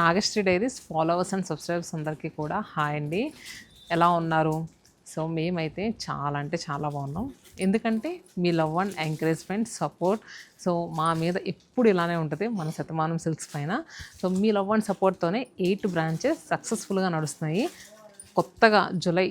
Nagasri diaries followers and subscribers అందరికీ కూడా hi అండి. ఎలా ఉన్నారు? సో మేమైతే చాలా అంటే చాలా బాగున్నాం. ఎందుకంటే మీ love and encouragement support so మా మీద ఎప్పుడు ఇలానే ఉంటుంది మన శతమానం సిల్క్స్ పైన. సో మీ లవ్ అండ్ సపోర్ట్తోనే ఎయిట్ బ్రాంచెస్ సక్సెస్ఫుల్గా నడుస్తున్నాయి. కొత్తగా జూలై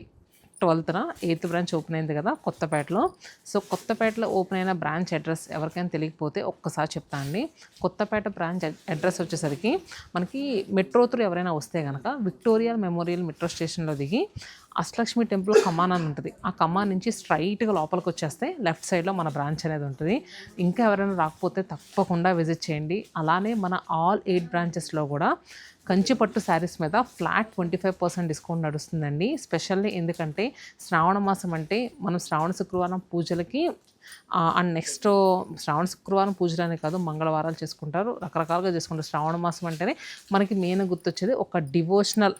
ట్వెల్త్న ఎయిత్ బ్రాంచ్ ఓపెన్ అయింది కదా కొత్తపేటలో. సో కొత్తపేటలో ఓపెన్ అయిన బ్రాంచ్ అడ్రస్ ఎవరికైనా తెలియకపోతే ఒక్కసారి చెప్తా అండి. కొత్తపేట బ్రాంచ్ అడ్రస్ వచ్చేసరికి మనకి మెట్రో త్రూ ఎవరైనా వస్తే కనుక విక్టోరియా మెమోరియల్ మెట్రో స్టేషన్లో దిగి అష్టలక్ష్మి టెంపుల్ కమాన్ అని ఉంటుంది. ఆ కమాన్ నుంచి స్ట్రైట్గా లోపలికి వచ్చేస్తే లెఫ్ట్ సైడ్లో మన బ్రాంచ్ అనేది ఉంటుంది. ఇంకా ఎవరైనా రాకపోతే తప్పకుండా విజిట్ చేయండి. అలానే మన ఆల్ ఎయిట్ బ్రాంచెస్లో కూడా కంచిపట్టు శారీస్ మీద flat twenty five percent discount నడుస్తుందండి. స్పెషల్లీ ఎందుకంటే శ్రావణ మాసం అంటే మనం శ్రావణ శుక్రవారం పూజలకి అండ్ నెక్స్ట్ శ్రావణ శుక్రవారం పూజలనే కాదు మంగళవారాలు చేసుకుంటారు. రకరకాలుగా చేసుకుంటారు. శ్రావణ మాసం అంటేనే మనకి మెయిన్ గుర్తొచ్చేది ఒక డివోషనల్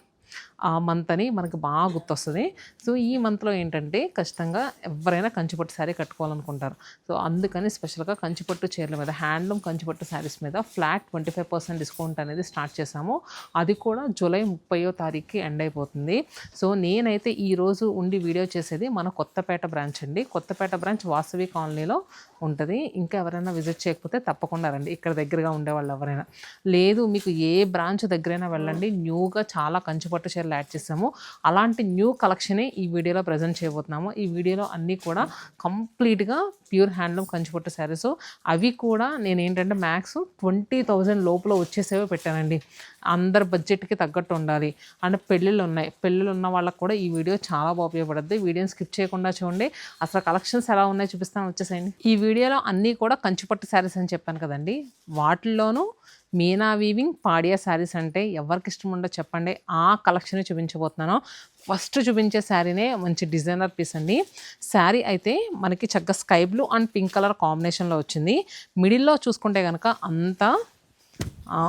మంత్ అని మనకు బాగా గుర్తొస్తుంది. సో ఈ మంత్లో ఏంటంటే ఖచ్చితంగా ఎవరైనా కంచిపట్టు శారీ కట్టుకోవాలనుకుంటారు. సో అందుకని స్పెషల్గా కంచిపట్టు చీరల మీద హ్యాండ్లూమ్ కంచిపట్టు శారీస్ మీద flat twenty five percent discount అనేది స్టార్ట్ చేశాము. అది కూడా జూలై ముప్పయో తారీఖుకి ఎండ్ అయిపోతుంది. సో నేనైతే ఈరోజు ఉండి వీడియో చేసేది మన కొత్తపేట బ్రాంచ్ అండి. కొత్తపేట బ్రాంచ్ వాసవి కాలనీలో ఉంటుంది. ఇంకా ఎవరైనా విజిట్ చేయకపోతే తప్పకుండా రండి. ఇక్కడ దగ్గరగా ఉండేవాళ్ళు ఎవరైనా. లేదు మీకు ఏ బ్రాంచ్ దగ్గరైనా వెళ్ళండి. న్యూగా చాలా కంచిపట్టు చీరలు యాడ్ చేసాము. అలాంటి న్యూ కలెక్షనే ఈ వీడియోలో ప్రజెంట్ చేయబోతున్నాము. ఈ వీడియోలో అన్నీ కూడా కంప్లీట్గా ప్యూర్ హ్యాండ్లూమ్ కంచిపట్టు శారీస్ అవి కూడా నేను ఏంటంటే మ్యాక్స్ ట్వంటీ థౌజండ్ లోపల వచ్చేసేవే పెట్టానండి. అందరి బడ్జెట్కి తగ్గట్టు ఉండాలి. అండ్ పెళ్ళిళ్ళు ఉన్నాయి. పెళ్ళిళ్ళు ఉన్న వాళ్ళకి కూడా ఈ వీడియో చాలా బాగా ఉపయోగపడుద్ది. వీడియోని స్కిప్ చేయకుండా చూడండి. అసలు కలెక్షన్స్ ఎలా ఉన్నాయో చూపిస్తాను. వచ్చేసేయండి. ఈ వీడియోలో అన్నీ కూడా కంచిపట్టు శారీస్ అని చెప్పాను కదండి. వాటిల్లోనూ మీనా వీవింగ్ పాడియా శారీస్ అంటే ఎవరికి ఇష్టం ఉండో చెప్పండి. ఆ కలెక్షన్ చూపించబోతున్నాను. ఫస్ట్ చూపించే శారీనే మంచి డిజైనర్ పీస్ అండి. శారీ అయితే మనకి చక్కగా sky blue and pink colour కాంబినేషన్లో వచ్చింది. మిడిల్లో చూసుకుంటే కనుక అంతా ఆ,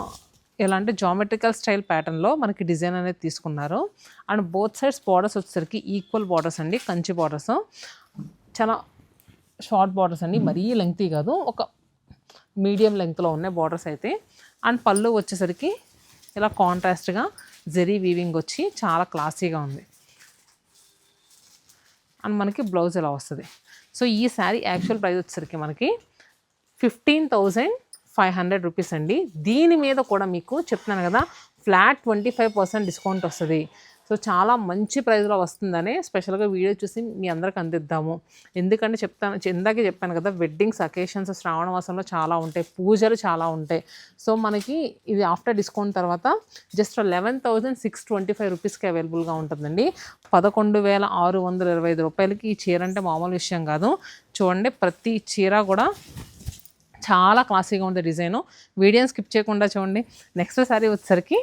ఎలా అంటే జామెట్రికల్ స్టైల్ ప్యాటర్న్లో మనకి డిజైన్ అనేది తీసుకున్నారు. అండ్ బోత్ సైడ్స్ బార్డర్స్ వచ్చేసరికి ఈక్వల్ బార్డర్స్ అండి కంచి బార్డర్స్. చాలా షార్ట్ బార్డర్స్ అండి మరీ లెంగ్తీ కాదు ఒక మీడియం లెంగ్త్లో ఉన్నాయి బార్డర్స్ అయితే. అండ్ పళ్ళు వచ్చేసరికి ఇలా కాంట్రాస్ట్గా జెరీ వీవింగ్ వచ్చి చాలా క్లాసీగా ఉంది. అండ్ మనకి బ్లౌజ్ ఇలా వస్తుంది? సో ఈ శారీ యాక్చువల్ ప్రైస్ వచ్చేసరికి మనకి fifteen thousand five hundred rupees అండి. దీని మీద కూడా మీకు చెప్తున్నాను కదా flat twenty five percent discount వస్తుంది. సో చాలా మంచి ప్రైస్లో వస్తుందని స్పెషల్గా వీడియో చూసి మీ అందరికి అందిద్దాము. ఎందుకంటే చెప్తాను ఇందాకే చెప్పాను కదా వెడ్డింగ్స్ అకేషన్స్ శ్రావణ మాసంలో చాలా ఉంటాయి పూజలు చాలా ఉంటాయి. సో మనకి ఇది ఆఫ్టర్ డిస్కౌంట్ తర్వాత just eleven thousand six twenty five రూపీస్కి అవైలబుల్గా ఉంటుందండి. పదకొండు వేల ఆరు వందల ఇరవై ఐదు రూపాయలకి ఈ చీర అంటే మామూలు విషయం కాదు. చూడండి ప్రతి చీర కూడా చాలా క్లాసీగా ఉంది డిజైను. వీడియోని స్కిప్ చేయకుండా చూడండి. నెక్స్ట్ సారీ వచ్చేసరికి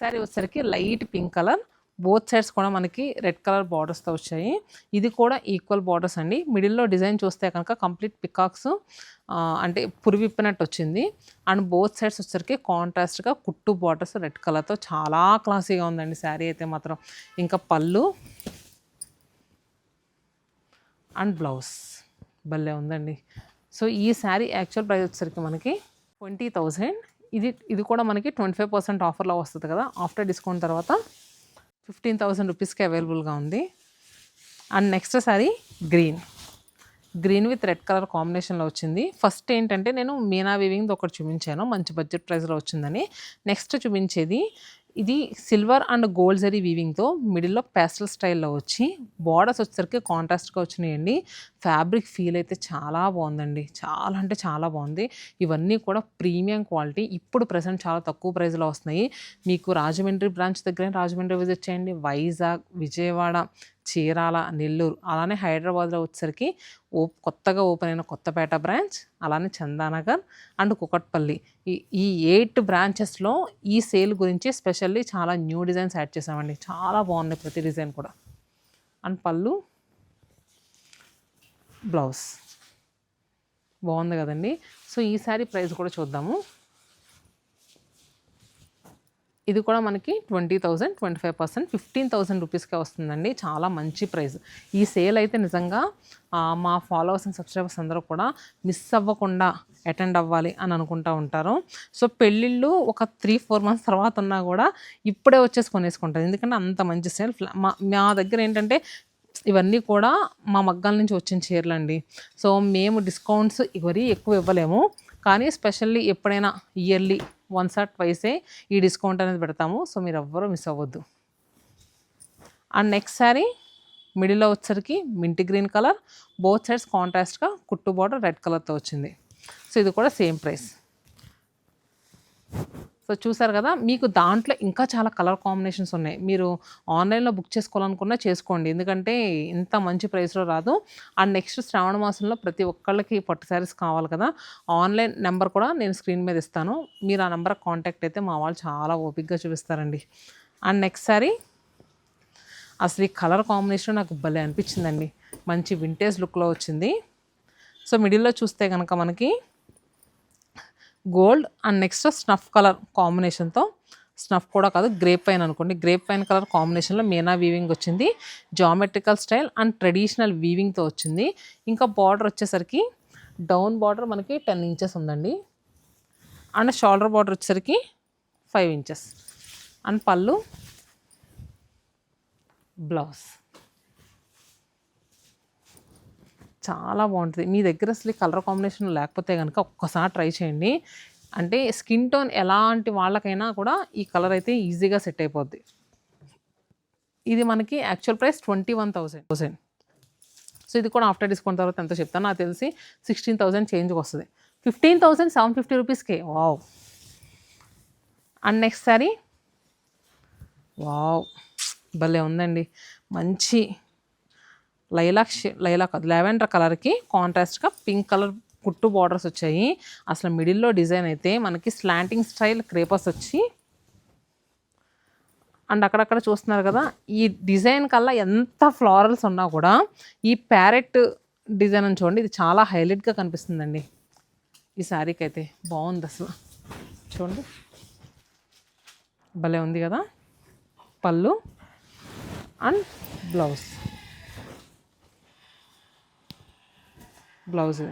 సారీ వచ్చేసరికి light pink colour both sides కూడా మనకి రెడ్ కలర్ బార్డర్స్తో వచ్చాయి. ఇది కూడా ఈక్వల్ బార్డర్స్ అండి. మిడిల్లో డిజైన్ చూస్తే కనుక కంప్లీట్ పికాక్స్ అంటే పురివిప్పినట్టు వచ్చింది. అండ్ బోత్ సైడ్స్ వచ్చేసరికి కాంట్రాస్ట్గా కుట్టు బార్డర్స్ రెడ్ కలర్తో చాలా క్లాసీగా ఉందండి. శారీ అయితే మాత్రం ఇంకా పళ్ళు అండ్ బ్లౌజ్ భలే ఉందండి. సో ఈ శారీ యాక్చువల్ ప్రైస్ వచ్చేసరికి మనకి ట్వంటీ థౌజండ్. ఇది ఇది కూడా మనకి ట్వంటీ ఫైవ్ పర్సెంట్ ఆఫర్లో వస్తుంది కదా. ఆఫ్టర్ డిస్కౌంట్ తర్వాత ఫిఫ్టీన్ థౌసండ్ రూపీస్కి అవైలబుల్గా ఉంది. And next sari green. Green with red colour కాంబినేషన్లో వచ్చింది. ఫస్ట్ ఏంటంటే నేను మీనా వీవింగ్ ఒకటి చూపించాను. మంచి బడ్జెట్ ప్రైస్లో వచ్చిందని. నెక్స్ట్ చూపించేది ఇది సిల్వర్ అండ్ గోల్డ్ జరీ వీవింగ్తో మిడిల్లో పేస్టల్ స్టైల్లో వచ్చి బార్డర్స్ వచ్చేసరికి కాంట్రాస్ట్గా వచ్చినాయండి. ఫ్యాబ్రిక్ ఫీల్ అయితే చాలా బాగుందండి. చాలా అంటే చాలా బాగుంది. ఇవన్నీ కూడా ప్రీమియం క్వాలిటీ ఇప్పుడు ప్రజెంట్ చాలా తక్కువ ప్రైస్లో వస్తున్నాయి. మీకు రాజమండ్రి బ్రాంచ్ దగ్గర రాజమండ్రి విజిట్ చేయండి. వైజాగ్ విజయవాడ చీరాల నెల్లూరు అలానే హైదరాబాద్లో వచ్చేసరికి ఓ కొత్తగా ఓపెన్ అయిన కొత్తపేట బ్రాంచ్ అలానే చందానగర్ అండ్ కుకట్పల్లి. ఈ ఈ ఎయిట్ బ్రాంచెస్లో ఈ సేల్ గురించి స్పెషల్లీ చాలా న్యూ డిజైన్స్ యాడ్ చేసామండి చాలా బాగున్నాయి ప్రతి డిజైన్ కూడా. అండ్ పళ్ళు బ్లౌజ్. బాగుంది కదండి. సో ఈసారి ప్రైస్ కూడా చూద్దాము. ఇది కూడా మనకి twenty thousand twenty five percent fifteen thousand రూపీస్కే వస్తుందండి. చాలా మంచి ప్రైస్. ఈ సేల్ అయితే నిజంగా మా ఫాలోవర్స్ అండ్ సబ్స్క్రైబర్స్ అందరూ కూడా మిస్ అవ్వకుండా అటెండ్ అవ్వాలి అని అనుకుంటా ఉంటారు. సో పెళ్ళిళ్ళు ఒక త్రీ ఫోర్ మంత్స్ తర్వాత ఉన్నా కూడా ఇప్పుడే వచ్చేసి కొనేసుకుంటారు. ఎందుకంటే అంత మంచి సేల్. మా మా దగ్గర ఏంటంటే ఇవన్నీ కూడా మా మగ్గాల నుంచి వచ్చిన చీరలు అండి సో మేము డిస్కౌంట్స్ ఇవరీ ఎక్కువ ఇవ్వలేము. కానీ స్పెషల్లీ ఎప్పుడైనా ఇయర్లీ వన్స్ ఆర్ ట్వైసే ఈ డిస్కౌంట్ అనేది పెడతాము. సో మీరు ఎవ్వరూ మిస్ అవ్వద్దు. అండ్ నెక్స్ట్ శారీ మిడిల్లో వచ్చరికి minty green colour both sides కాంట్రాస్ట్గా కుట్టు బార్డర్ రెడ్ కలర్తో వచ్చింది. సో ఇది కూడా సేమ్ ప్రైస్. సో చూసారు కదా మీకు దాంట్లో ఇంకా చాలా కలర్ కాంబినేషన్స్ ఉన్నాయి. మీరు ఆన్లైన్లో బుక్ చేసుకోవాలనుకున్నా చేసుకోండి. ఎందుకంటే ఇంత మంచి ప్రైస్లో రాదు. అండ్ నెక్స్ట్ శ్రావణ మాసంలో ప్రతి ఒక్కళ్ళకి పట్టు శారీస్ కావాలి కదా. ఆన్లైన్ నెంబర్ కూడా నేను స్క్రీన్ మీద ఇస్తాను. మీరు ఆ నెంబర్ కాంటాక్ట్ అయితే మా వాళ్ళు చాలా ఓపిక్గా చూపిస్తారండి. అండ్ నెక్స్ట్ సారీ అసలు ఈ కలర్ కాంబినేషన్ నాకు భలే అనిపించిందండి. మంచి వింటేజ్ లుక్లో వచ్చింది. సో మిడిల్లో చూస్తే కనుక మనకి gold and next snuff colour కాంబినేషన్తో. స్నఫ్ కూడా కాదు గ్రేప్ పైన్ అనుకోండి. గ్రేప్ పైన్ కలర్ కాంబినేషన్లో మీనా వీవింగ్ వచ్చింది. జామెట్రికల్ స్టైల్ అండ్ ట్రెడిషనల్ వీవింగ్తో వచ్చింది. ఇంకా బార్డర్ వచ్చేసరికి డౌన్ బార్డర్ మనకి టెన్ ఇంచెస్ ఉందండి. అండ్ షోల్డర్ బార్డర్ వచ్చేసరికి ఫైవ్ ఇంచెస్ అండ్ పళ్ళు బ్లౌజ్ చాలా బాగుంటుంది. మీ దగ్గర అసలు కలర్ కాంబినేషన్ లేకపోతే కనుక ఒక్కసారి ట్రై చేయండి. అంటే స్కిన్ టోన్ ఎలాంటి వాళ్ళకైనా కూడా ఈ కలర్ అయితే ఈజీగా సెట్ అయిపోద్ది. ఇది మనకి actual price twenty one thousand. Thousand so ఇది కూడా ఆఫ్టర్ డిస్కౌంట్ తర్వాత ఎంతో చెప్తాను నాకు తెలిసి సిక్స్టీన్ థౌసండ్ చేంజ్కి వస్తుంది. ఫిఫ్టీన్ థౌసండ్ సెవెన్ ఫిఫ్టీ రూపీస్కే. Wow. And next sari wow. భలే ఉందండి. మంచి లైలాక్ లైలాక్ కాదు లెవెండర్ కలర్కి కాంట్రాస్ట్గా పింక్ కలర్ కుట్టు బార్డర్స్ వచ్చాయి. అసలు మిడిల్లో డిజైన్ అయితే మనకి స్లాంటింగ్ స్టైల్ క్రేపర్స్ వచ్చి అండ్ అక్కడక్కడ చూస్తున్నారు కదా ఈ డిజైన్ కల్లా ఎంత ఫ్లారల్స్ ఉన్నా కూడా ఈ ప్యారెట్ డిజైన్ అని చూడండి ఇది చాలా హైలైట్గా కనిపిస్తుందండి. ఈ శారీకి అయితే బాగుంది అసలు. చూడండి. భలే ఉంది కదా పళ్ళు అండ్ బ్లౌజ్. బ్లౌజ్.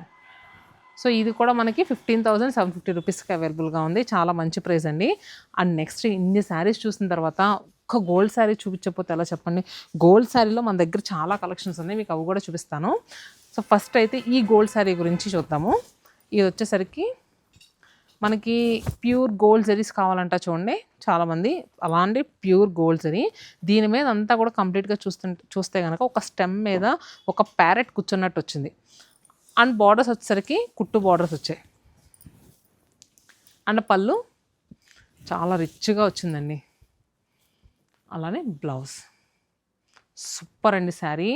సో ఇది కూడా మనకి ఫిఫ్టీన్ థౌసండ్ సెవెన్ ఫిఫ్టీ రూపీస్కి అవైలబుల్గా ఉంది. చాలా మంచి ప్రైస్ అండి. అండ్ నెక్స్ట్ ఇన్ని శారీస్ చూసిన తర్వాత ఒక్క గోల్డ్ శారీ చూపించకపోతే ఎలా చెప్పండి? గోల్డ్ శారీలో మన దగ్గర చాలా కలెక్షన్స్ ఉన్నాయి. మీకు అవి కూడా చూపిస్తాను. సో ఫస్ట్ అయితే ఈ గోల్డ్ శారీ గురించి చూద్దాము. ఇది వచ్చేసరికి మనకి ప్యూర్ గోల్డ్ జరీస్ కావాలంట చూడండి. చాలామంది అలాంటి ప్యూర్ గోల్డ్ జరీ దీని మీద అంతా కూడా కంప్లీట్గా చూస్తుంటే చూస్తే కనుక ఒక స్టెమ్ మీద ఒక ప్యారెట్ కూర్చున్నట్టు వచ్చింది. అండ్ బార్డర్స్ వచ్చేసరికి కుట్టు బార్డర్స్ వచ్చాయి. అండ్ పళ్ళు చాలా రిచ్గా వచ్చిందండి. అలానే బ్లౌజ్ సూపర్ అండి శారీ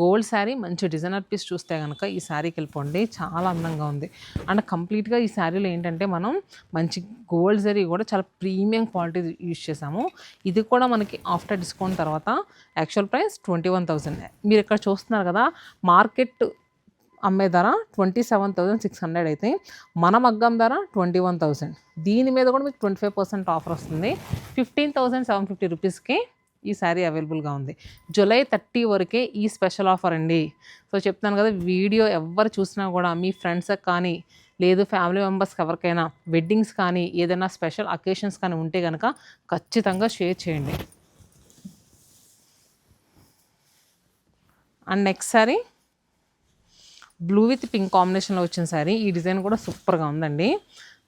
గోల్డ్ శారీ మంచి డిజైనర్ పీస్ చూస్తే కనుక ఈ శారీకి వెళ్ళిపోండి. చాలా అందంగా ఉంది. అండ్ కంప్లీట్గా ఈ శారీలో ఏంటంటే మనం మంచి గోల్డ్ జరీ కూడా చాలా ప్రీమియం క్వాలిటీ యూజ్ చేసాము ఇది కూడా మనకి ఆఫ్టర్ డిస్కౌంట్ తర్వాత actual price twenty one thousand మీరు ఇక్కడ చూస్తున్నారు కదా మార్కెట్ అమ్మే ధర twenty seven thousand six hundred అయితే మన మగ్గం ధర ట్వంటీ వన్ థౌసండ్ దీని మీద కూడా మీకు ట్వంటీ ఫైవ్ పర్సెంట్ ఆఫర్ వస్తుంది. ఫిఫ్టీన్ థౌసండ్ సెవెన్ ఫిఫ్టీ రూపీస్కి ఈ శారీ అవైలబుల్గా ఉంది. జూలై థర్టీ వరకే ఈ స్పెషల్ ఆఫర్ అండి. సో చెప్తాను కదా వీడియో ఎవరు చూసినా కూడా మీ ఫ్రెండ్స్కి కానీ లేదు ఫ్యామిలీ మెంబర్స్కి ఎవరికైనా వెడ్డింగ్స్ కానీ ఏదైనా స్పెషల్ అకేషన్స్ కానీ ఉంటే కనుక ఖచ్చితంగా షేర్ చేయండి. And next sari blue with pink కాంబినేషన్లో వచ్చిన శారీ. ఈ డిజైన్ కూడా సూపర్గా ఉందండి.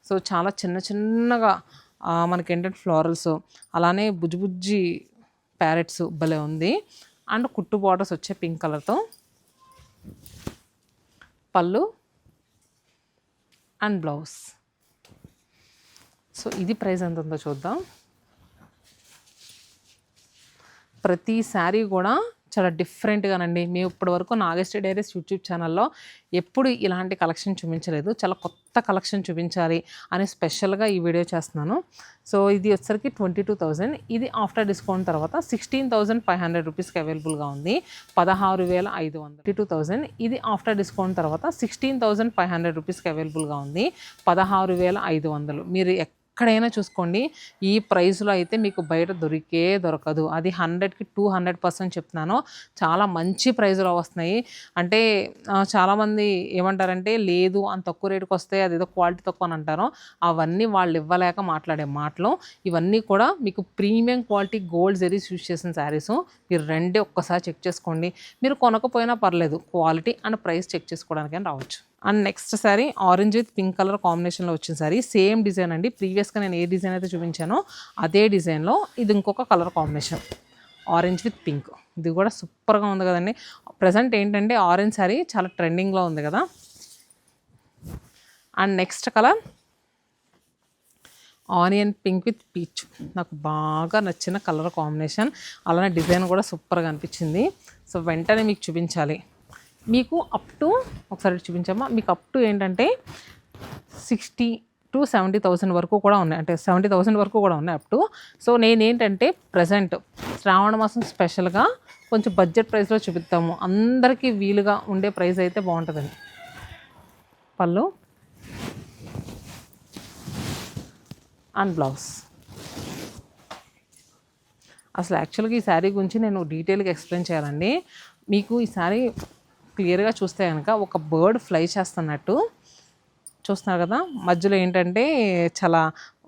సో చాలా చిన్న చిన్నగా మనకి ఏంటంటే ఫ్లోరల్స్ అలానే బుజ్జిబుజ్జి ప్యారెట్స్ భలే ఉంది. అండ్ కుట్టు బార్డర్స్ వచ్చే పింక్ కలర్తో పళ్ళు అండ్ బ్లౌజ్. సో ఇది ప్రైస్ ఎంత ఉందో చూద్దాం. ప్రతి శారీ కూడా చాలా డిఫరెంట్గానండి. మేము ఇప్పటి వరకు నాగేశ్వరి డైరీస్ యూట్యూబ్ ఛానల్లో ఎప్పుడు ఇలాంటి కలెక్షన్ చూపించలేదు. చాలా కొత్త కలెక్షన్ చూపించాలి అని స్పెషల్గా ఈ వీడియో చేస్తున్నాను. సో ఇది వచ్చరికి ట్వంటీ టూ థౌజండ్ ఇది ఆఫ్టర్ డిస్కౌంట్ తర్వాత సిక్స్టీన్ థౌజండ్ ఫైవ్ హండ్రెడ్ రూపీస్కి అవైలబుల్గా ఉంది. పదహారు వేల ఐదు వందల. టూ థౌజండ్ ఇది ఆఫ్టర్ డిస్కౌంట్ తర్వాత సిక్స్టీన్ థౌజండ్ ఫైవ్ హండ్రెడ్ రూపీస్కి అవైలబుల్గా ఉంది. పదహారు వేల ఐదు వందలు. మీరు ఎక్కడైనా చూసుకోండి. ఈ ప్రైస్లో అయితే మీకు బయట దొరికే దొరకదు. అది హండ్రెడ్కి టూ హండ్రెడ్ పర్సెంట్ చెప్తున్నాను. చాలా మంచి ప్రైస్లో వస్తున్నాయి. అంటే చాలామంది ఏమంటారంటే లేదు అంత తక్కువ రేటుకి వస్తే అదేదో క్వాలిటీ తక్కువ అని అంటారు. అవన్నీ వాళ్ళు ఇవ్వలేక మాట్లాడే మాటలు. ఇవన్నీ కూడా మీకు premium quality gold zaris use చేసిన శారీస్ మీరు రెండే ఒక్కసారి చెక్ చేసుకోండి. మీరు కొనకపోయినా పర్లేదు. క్వాలిటీ అండ్ ప్రైస్ చెక్ చేసుకోవడానికైనా రావచ్చు. And next sari orange with pink colour కాంబినేషన్లో వచ్చిన సారీ సేమ్ డిజైన్ అండి. ప్రీవియస్గా నేను ఏ డిజైన్ అయితే చూపించానో అదే డిజైన్లో ఇది ఇంకొక colour combination orange with pink ఇది కూడా సూపర్గా ఉంది కదండి. ప్రజెంట్ ఏంటంటే ఆరెంజ్ సారీ చాలా ట్రెండింగ్లో ఉంది కదా. And next colour onion pink with peach నాకు బాగా నచ్చిన కలర్ కాంబినేషన్ అలానే డిజైన్ కూడా సూపర్గా అనిపించింది. సో వెంటనే మీకు చూపించాలి. మీకు అప్ టు ఒకసారి చూపించమ్మా మీకు అప్ టు ఏంటంటే సిక్స్టీ టు సెవెంటీ థౌసండ్ వరకు కూడా ఉన్నాయి. అంటే సెవెంటీ థౌసండ్ వరకు కూడా ఉన్నాయి అప్ టు సో నేనేంటంటే ప్రజెంట్ శ్రావణ మాసం స్పెషల్గా కొంచెం బడ్జెట్ ప్రైస్లో చూపిస్తాము అందరికీ వీలుగా ఉండే ప్రైస్ అయితే బాగుంటుందండి. పళ్ళు. అండ్ బ్లౌజ్ అసలు యాక్చువల్గా ఈ శారీ గురించి నేను డీటెయిల్గా ఎక్స్ప్లెయిన్ చేయాలండి. మీకు ఈ శారీ క్లియర్గా చూస్తే కనుక ఒక బర్డ్ ఫ్లై చేస్తున్నట్టు చూస్తున్నారు కదా. మధ్యలో ఏంటంటే చాలా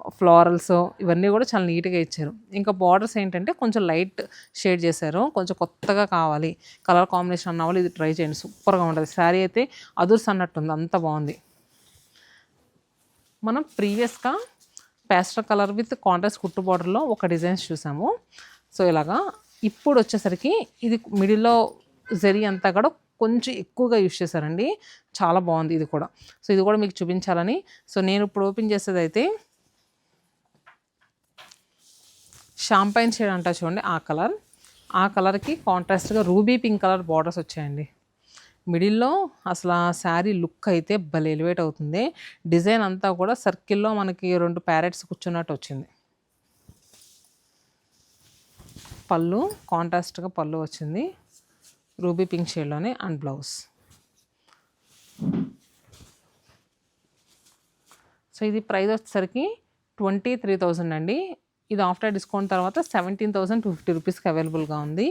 ఫ్లోరల్స్ ఇవన్నీ కూడా చాలా నీట్గా ఇచ్చారు. ఇంకా బార్డర్స్ ఏంటంటే కొంచెం లైట్ షేడ్ చేశారు. కొంచెం కొత్తగా కావాలి. కలర్ కాంబినేషన్ అన్న వాళ్ళు ఇది ట్రై చేయండి. సూపర్గా ఉంటుంది. శారీ అయితే అదుర్స్ అన్నట్టుంది. అంత బాగుంది. మనం ప్రీవియస్గా ప్యాస్టర్ కలర్ విత్ కాంట్రాస్ట్ కుట్టు బార్డర్లో ఒక డిజైన్స్ చూసాము. సో ఇలాగా ఇప్పుడు వచ్చేసరికి ఇది మిడిల్లో జరి అంతా కూడా కొంచెం ఎక్కువగా యూస్ చేశారండి. చాలా బాగుంది ఇది కూడా. సో ఇది కూడా మీకు చూపించాలని. సో నేను ఇప్పుడు ఓపెన్ చేసేది అయితే షాంపైన్ షేడ్ అంటా చూడండి ఆ కలర్. ఆ కలర్కి కాంట్రాస్ట్గా రూబీ పింక్ కలర్ బార్డర్స్ వచ్చాయండి. మిడిల్లో అసలు ఆ శారీ లుక్ అయితే భలే ఎలివేట్ అవుతుంది. డిజైన్ అంతా కూడా సర్కిల్లో మనకి రెండు ప్యారెట్స్ కూర్చున్నట్టు వచ్చింది. పళ్ళు కాంట్రాస్ట్గా పళ్ళు వచ్చింది. రూబీ పింక్ షేడ్లోనే అండ్ బ్లౌజ్. సో ఇది ప్రైస్ వచ్చేసరికి ట్వంటీ త్రీ థౌజండ్ అండి. ఇది ఆఫ్టర్ డిస్కౌంట్ తర్వాత సెవెంటీన్ థౌసండ్ టూ ఫిఫ్టీ రూపీస్కి అవైలబుల్గా ఉంది.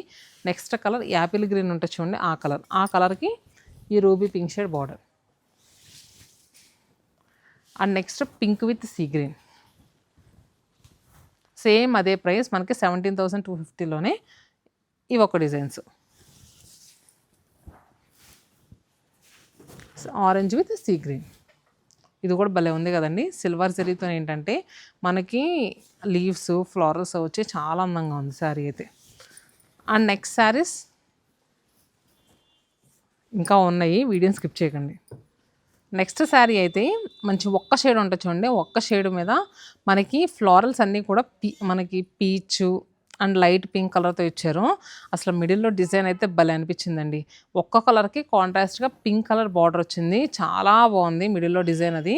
నెక్స్ట్ కలర్ యాపిల్ గ్రీన్ ఉంటుంది చూడండి ఆ కలర్. ఆ కలర్కి ఈ ruby pink shade border. And next pink with sea green. Same అదే ప్రైస్ మనకి సెవెంటీన్ థౌసండ్ టూ ఫిఫ్టీలోనే ఇవి ఒక designs. Orange with sea green ఇది కూడా భలే ఉంది కదండి. సిల్వర్ జరీతో ఏంటంటే మనకి లీవ్స్ ఫ్లవర్స్ వచ్చి చాలా అందంగా ఉంది శారీ అయితే. అండ్ నెక్స్ట్ శారీస్ ఇంకా ఉన్నాయి. వీడియోని స్కిప్ చేయకండి. నెక్స్ట్ శారీ అయితే మంచి ఒక్క షేడ్ ఉంటుంది చూడండి. ఒక్క షేడ్ మీద మనకి ఫ్లోరల్స్ అన్నీ కూడా పీ మనకి పీచు అండ్ లైట్ పింక్ కలర్తో ఇచ్చారు. అసలు మిడిల్లో డిజైన్ అయితే భలే అనిపించిందండి. ఒక్క కలర్కి కాంట్రాస్ట్గా పింక్ కలర్ బార్డర్ వచ్చింది. చాలా బాగుంది మిడిల్లో డిజైన్ అది.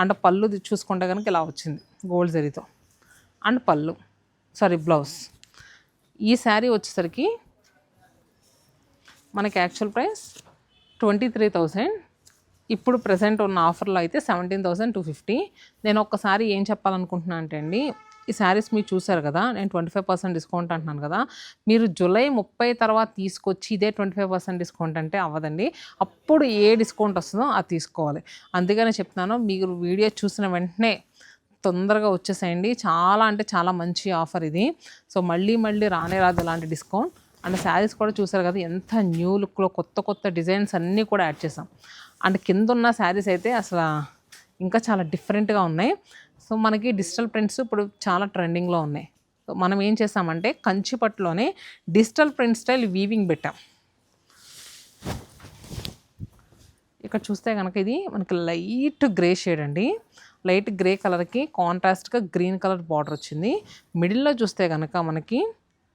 అండ్ పళ్ళు చూసుకుంటే కనుక ఇలా వచ్చింది గోల్డ్ జరీతో అండ్ పళ్ళు. Sari blouse. ఈ శారీ వచ్చేసరికి మనకి actual price twenty three thousand ఇప్పుడు ప్రజెంట్ ఉన్న ఆఫర్లో అయితే సెవెంటీన్ థౌసండ్ టూ ఫిఫ్టీ. నేను ఒక్కసారి ఏం చెప్పాలనుకుంటున్నా అంటే అండి ఈ శారీస్ మీరు చూసారు కదా నేను ట్వంటీ ఫైవ్ పర్సెంట్ డిస్కౌంట్ అంటున్నాను కదా మీరు జూలై ముప్పై తర్వాత తీసుకొచ్చి ఇదే ట్వంటీ ఫైవ్ పర్సెంట్ డిస్కౌంట్ అంటే అవ్వదండి. అప్పుడు ఏ డిస్కౌంట్ వస్తుందో అది తీసుకోవాలి. అందుకనే చెప్తున్నాను మీరు వీడియో చూసిన వెంటనే తొందరగా వచ్చేసేయండి. చాలా అంటే చాలా మంచి ఆఫర్ ఇది. సో మళ్ళీ మళ్ళీ రానే రాదు ఇలాంటి డిస్కౌంట్. అండ్ శారీస్ కూడా చూసారు కదా ఎంత న్యూ లుక్లో కొత్త కొత్త డిజైన్స్ అన్నీ కూడా యాడ్ చేసాం. అండ్ కింద ఉన్న శారీస్ అయితే అసలు ఇంకా చాలా డిఫరెంట్గా ఉన్నాయి. సో మనకి డిజిటల్ ప్రింట్స్ ఇప్పుడు చాలా ట్రెండింగ్లో ఉన్నాయి. సో మనం ఏం చేసామంటే కంచిపట్టులోనే డిజిటల్ ప్రింట్ స్టైల్ వీవింగ్ పెట్టాం. ఇక్కడ చూస్తే కనుక ఇది మనకి లైట్ గ్రే షేడ్ అండి. లైట్ గ్రే కలర్కి కాంట్రాస్ట్గా గ్రీన్ కలర్ బార్డర్ వచ్చింది. మిడిల్లో చూస్తే కనుక మనకి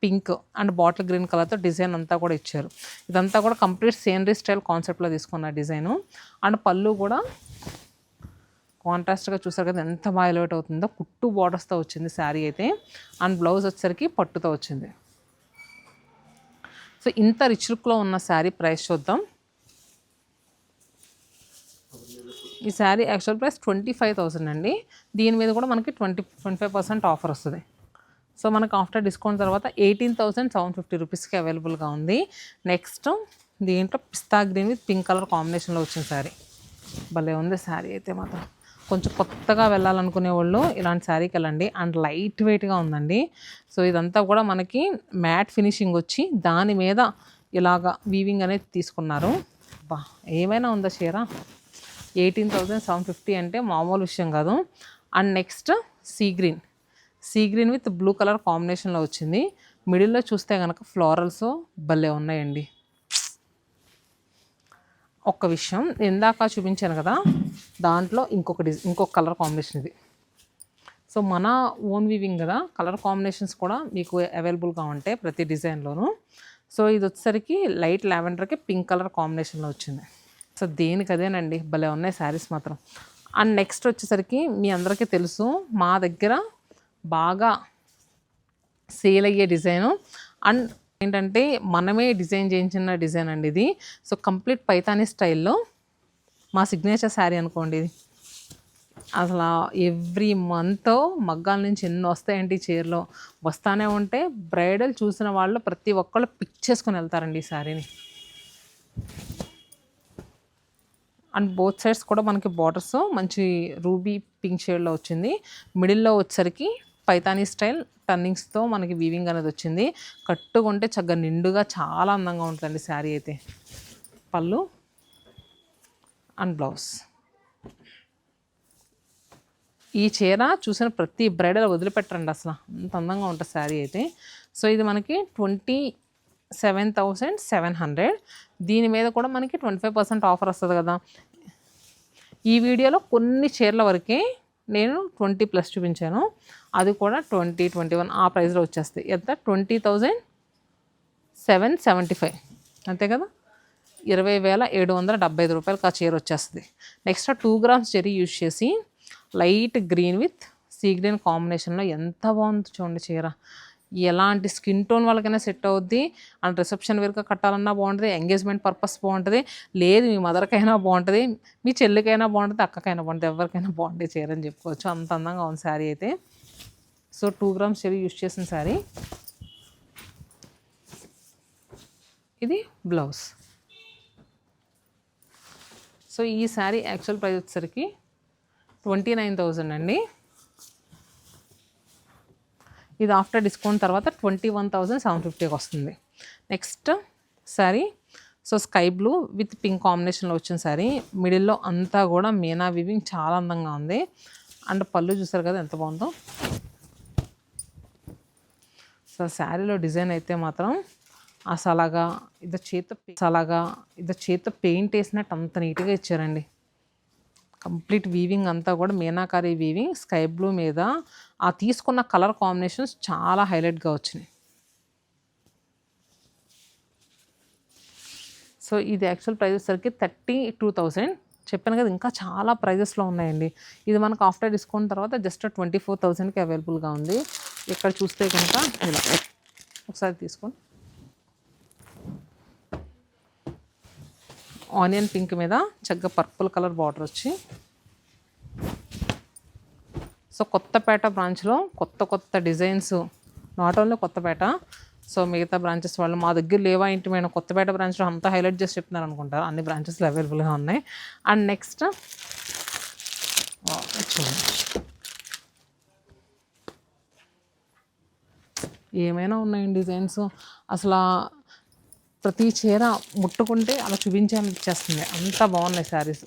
పింక్ అండ్ బాటిల్ గ్రీన్ కలర్తో డిజైన్ అంతా కూడా ఇచ్చారు. ఇదంతా కూడా కంప్లీట్ సేనరీ స్టైల్ కాన్సెప్ట్లో తీసుకున్న డిజైను. అండ్ పళ్ళు కూడా కాంట్రాస్ట్గా చూసారు కదా ఎంత బాగా ఎలివేట్ అవుతుందో. కుట్టు బార్డర్స్తో వచ్చింది శారీ అయితే. అండ్ బ్లౌజ్ వచ్చేసరికి పట్టుతో వచ్చింది. సో ఇంత రిచ్ లుక్లో ఉన్న శారీ ప్రైస్ చూద్దాం. ఈ sari actual price twenty five thousand అండి. దీని మీద కూడా మనకి twenty twenty five percent offer వస్తుంది. సో మనకు ఆఫ్టర్ డిస్కౌంట్ తర్వాత ఎయిటీన్ థౌసండ్ సెవెన్ ఫిఫ్టీ రూపీస్కి అవైలబుల్గా ఉంది. నెక్స్ట్ దీంట్లో పిస్తా గ్రీన్ విత్ పింక్ కలర్ కాంబినేషన్లో వచ్చిన శారీ. భలే ఉంది శారీ అయితే మాత్రం. కొంచెం కొత్తగా వెళ్ళాలనుకునే వాళ్ళు ఇలాంటి శారీకి వెళ్ళండి. అండ్ లైట్ వెయిట్గా ఉందండి. సో ఇదంతా కూడా మనకి మ్యాట్ ఫినిషింగ్ వచ్చి దాని మీద ఇలాగా వీవింగ్ అనేది తీసుకున్నారు. బా ఏమైనా ఉందా చీర? ఎయిటీన్ థౌజండ్ సెవెన్ ఫిఫ్టీ అంటే మామూలు విషయం కాదు. And next sea green. Sea green with blue colour కాంబినేషన్లో వచ్చింది. మిడిల్లో చూస్తే కనుక ఫ్లోరల్స్ భలే ఉన్నాయండి. ఒక్క విషయం. ఇందాక చూపించాను కదా దాంట్లో ఇంకొక డిజ్ ఇంకొక కలర్ కాంబినేషన్ ఇది. సో మన ఓన్ వీవింగ్ కదా కలర్ కాంబినేషన్స్ కూడా మీకు అవైలబుల్గా ఉంటాయి ప్రతి డిజైన్లోనూ సో ఇది వచ్చేసరికి లైట్ లావెండర్కి పింక్ కలర్ కాంబినేషన్లో వచ్చింది. సో దేనికి అదేనండి? భలే ఉన్నాయి శారీస్ మాత్రం. అండ్ నెక్స్ట్ వచ్చేసరికి మీ అందరికీ తెలుసు మా దగ్గర బాగా సేల్ అయ్యే డిజైను అండ్ ఏంటంటే మనమే డిజైన్ చేయించిన డిజైన్ అండి ఇది. సో కంప్లీట్ పైతానీ స్టైల్లో మా సిగ్నేచర్ శారీ అనుకోండి ఇది. అసలు ఎవ్రీ మంత్ మగ్గాల నుంచి ఎన్ని వస్తాయండి చీరలో? వస్తానే ఉంటే బ్రైడల్ చూసిన వాళ్ళు ప్రతి ఒక్కళ్ళు పిక్ చేసుకుని వెళ్తారండి ఈ శారీని. అండ్ బోత్ సైడ్స్ కూడా మనకి బార్డర్స్ మంచి రూబీ పింక్ షేడ్లో వచ్చింది. మిడిల్లో వచ్చేసరికి పైతానీ స్టైల్ టర్నింగ్స్తో మనకి వీవింగ్ అనేది వచ్చింది. కట్టుకుంటే చక్కగా నిండుగా చాలా అందంగా ఉంటుందండి శారీ అయితే. పళ్ళు అండ్ బ్లౌజ్. ఈ చీర చూసిన ప్రతి బ్రైడల్ వదిలిపెట్టండి అసలు. అంత అందంగా ఉంటుంది శారీ అయితే. సో ఇది మనకి twenty seven thousand seven hundred. దీని మీద కూడా మనకి ట్వంటీ ఫైవ్ పర్సెంట్ ఆఫర్ వస్తుంది కదా. ఈ వీడియోలో కొన్ని చీరల వరకే నేను ట్వంటీ ప్లస్ చూపించాను. అది కూడా ట్వంటీ ట్వంటీ వన్ ఆ ప్రైస్లో వచ్చేస్తాయి. ఎంత? Twenty thousand seven seventy five అంతే కదా? ఇరవై వేల ఏడు వందల డెబ్బై ఐదు రూపాయలకి ఆ చీర వచ్చేస్తుంది. Next two grams cherry use చేసి light green with sea green కాంబినేషన్లో ఎంత బాగుంది చూడండి చీర. ఎలాంటి స్కిన్ టోన్ వాళ్ళకైనా సెట్ అవుద్ది. అండ్ రిసెప్షన్ వేరుగా కట్టాలన్నా బాగుంటుంది. ఎంగేజ్మెంట్ పర్పస్ బాగుంటుంది. లేదు మీ మదర్కైనా బాగుంటుంది. మీ చెల్లికైనా బాగుంటుంది. అక్కకైనా బాగుంటుంది. ఎవరికైనా బాగుంటుంది చీర అని చెప్పుకోవచ్చు. అంత అందంగా ఉంది శారీ అయితే. సో టూ గ్రామ్స్ చెవి యూజ్ చేసిన శారీ. ఇది బ్లౌజ్ సో ఈ శారీ యాక్చువల్ ప్రైస్ వచ్చేసరికి ట్వంటీ నైన్ థౌజండ్ అండి. ఇది ఆఫ్టర్ డిస్కౌంట్ తర్వాత ట్వంటీ వన్ థౌజండ్ సెవెన్ ఫిఫ్టీకి వస్తుంది. Next sari. So sky blue with pink కాంబినేషన్లో వచ్చిన శారీ. మిడిల్లో అంతా కూడా మీనా వివింగ్ చాలా అందంగా ఉంది. అండ్ పళ్ళు చూసారు కదా ఎంత బాగుందో. సో శారీలో డిజైన్ అయితే మాత్రం అసలాగా ఇది చేత అలాగా ఇది చేత పెయింట్ వేసినట్టు అంత నీట్గా ఇచ్చారండి. కంప్లీట్ వీవింగ్ అంతా కూడా మీనాకారి వీవింగ్ స్కై బ్లూ మీద. ఆ తీసుకున్న కలర్ కాంబినేషన్స్ చాలా హైలైట్గా వచ్చినాయి. సో ఇది యాక్చువల్ ప్రైస్ వచ్చేసరికి థర్టీ టూ థౌజండ్ చెప్పాను కదా ఇంకా చాలా ప్రైజెస్లో ఉన్నాయండి. ఇది మనకు ఆఫ్టర్ డిస్కౌంట్ తర్వాత జస్ట్ ట్వంటీ ఫోర్ థౌజండ్కి అవైలబుల్గా ఉంది. ఇక్కడ చూస్తే కనుక ఇలా. ఒకసారి తీసుకోండి. ఆనియన్ పింక్ మీద చక్కగా పర్పుల్ కలర్ బార్డర్ వచ్చి. సో కొత్తపేట బ్రాంచ్లో కొత్త కొత్త designs not only Kothapet so మిగతా బ్రాంచెస్ వాళ్ళు మా దగ్గర లేవా ఇంటి మేము కొత్తపేట బ్రాంచ్లో అంతా హైలైట్ చేసి చెప్తున్నారు అనుకుంటారు అన్ని బ్రాంచెస్లో అవైలబుల్గా ఉన్నాయి. అండ్ నెక్స్ట్ చూడండి. ఏమైనా ఉన్నాయండి డిజైన్స్? అసలు ప్రతి చీర ముట్టుకుంటే అలా చూపించాలని ఇచ్చేస్తుంది అంత బాగున్నాయి శారీస్.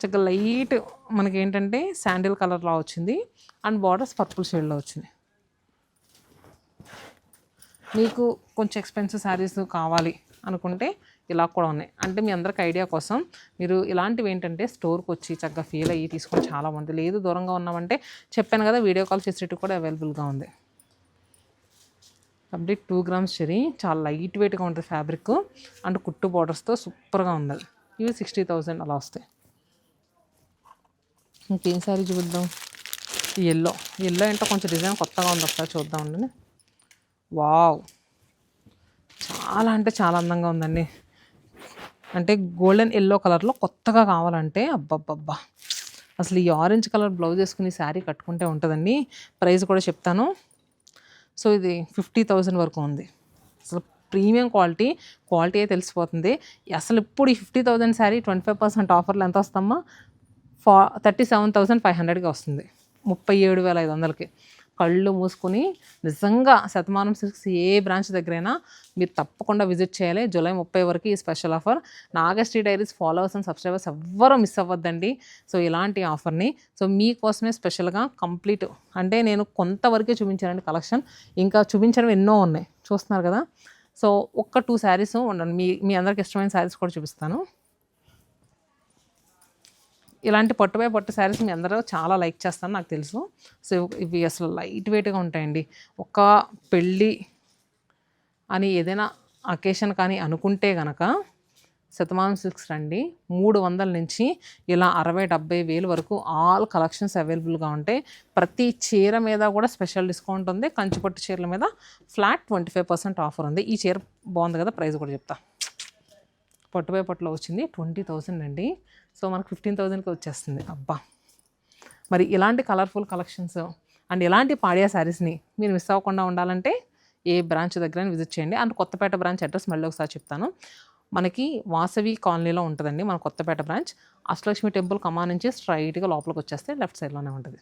చక్కగా లైట్ మనకి ఏంటంటే శాండిల్ కలర్లో వచ్చింది. అండ్ బార్డర్స్ పర్పుల్ షేడ్లో వచ్చింది. మీకు కొంచెం ఎక్స్పెన్సివ్ శారీస్ కావాలి అనుకుంటే ఇలా కూడా ఉన్నాయి. అంటే మీ అందరికి ఐడియా కోసం మీరు ఇలాంటివి ఏంటంటే స్టోర్కి వచ్చి చక్కగా ఫీల్ అయ్యి తీసుకొని చాలా బాగుంటుంది లేదు దూరంగా ఉన్నామంటే చెప్పాను కదా వీడియో కాల్ ఫెసిలిటీ కూడా అవైలబుల్గా ఉంది. అప్డేట్ టూ గ్రామ్స్ చెరీ చాలా లైట్ వెయిట్గా ఉంటుంది ఫ్యాబ్రిక్ అండ్ కుట్టు బార్డర్స్తో సూపర్గా ఉంది ఇవి సిక్స్టీ థౌజండ్ అలా వస్తాయి. ఇంకేం శారీ చూద్దాం ఎల్లో ఎల్లో ఏంటో కొంచెం డిజైన్ కొత్తగా ఉంది ఒకసారి చూద్దాం అండి. వావ్ చాలా అంటే చాలా అందంగా ఉందండి. అంటే గోల్డెన్ ఎల్లో కలర్లో కొత్తగా కావాలంటే అబ్బబ్బబ్బా. అసలు ఈ ఆరెంజ్ కలర్ బ్లౌజ్ వేసుకుని శారీ కట్టుకుంటే ఉంటుందండి. ప్రైస్ కూడా చెప్తాను. సో ఇది ఫిఫ్టీ థౌజండ్ వరకు ఉంది. అసలు ప్రీమియం క్వాలిటీ క్వాలిటీ తెలిసిపోతుంది. అసలు ఇప్పుడు ఈ fifty thousand sari twenty five percent ఆఫర్లు ఎంత వస్తామా ఫా థర్టీ సెవెన్ థౌసండ్ ఫైవ్ హండ్రెడ్కి వస్తుంది. ముప్పై ఏడు వేల ఐదు వందలకి. కళ్ళు మూసుకుని నిజంగా శతమానం సిల్క్స్ ఏ బ్రాంచ్ దగ్గరైనా మీరు తప్పకుండా విజిట్ చేయాలి. జూలై ముప్పై వరకు ఈ special offer. Nagasri diaries followers and subscribers ఎవ్వరూ మిస్ అవ్వద్దండి. సో ఇలాంటి ఆఫర్ని. సో మీకోసమే స్పెషల్గా కంప్లీట్. అంటే నేను కొంతవరకే చూపించానండి కలెక్షన్. ఇంకా చూపించడం ఎన్నో ఉన్నాయి. చూస్తున్నారు కదా? సో ఒక్క టూ శారీస్ ఉండండి మీ మీ అందరికి ఇష్టమైన శారీస్ కూడా చూపిస్తాను. ఇలాంటి పట్టుపై పట్టు శారీస్ మీ అందరూ చాలా లైక్ చేస్తాను నాకు తెలుసు. సో ఇవి అసలు లైట్ వెయిట్గా ఉంటాయండి. ఒక పెళ్ళి అని ఏదైనా అకేషన్ కానీ అనుకుంటే గనక శతమానం సిల్క్స్ రండి. మూడు వందల నుంచి ఇలా అరవై డెబ్బై వేలు వరకు ఆల్ కలెక్షన్స్ అవైలబుల్గా ఉంటాయి. ప్రతి చీర మీద కూడా స్పెషల్ డిస్కౌంట్ ఉంది. కంచిపట్టు చీరల మీద flat twenty five percent offer ఉంది. ఈ చీర బాగుంది కదా ప్రైస్ కూడా చెప్తా. పట్టుపై పట్టులో వచ్చింది ట్వంటీ థౌసండ్ అండి. సో మనకు ఫిఫ్టీన్ థౌజండ్కి వచ్చేస్తుంది. అబ్బా! మరి ఇలాంటి కలర్ఫుల్ కలెక్షన్స్ అండ్ ఇలాంటి పాడియా శారీస్ని మీరు మిస్ అవ్వకుండా ఉండాలంటే ఏ బ్రాంచ్ దగ్గర విజిట్ చేయండి. అండ్ కొత్తపేట బ్రాంచ్ అడ్రస్ మళ్ళీ ఒకసారి చెప్తాను. మనకి వాసవి కాలనీలో ఉంటుందండి మన కొత్తపేట బ్రాంచ్ అష్టలక్ష్మి టెంపుల్ కమా నుంచి స్ట్రైట్గా లోపలికి వచ్చేస్తే లెఫ్ట్ సైడ్లోనే ఉంటుంది.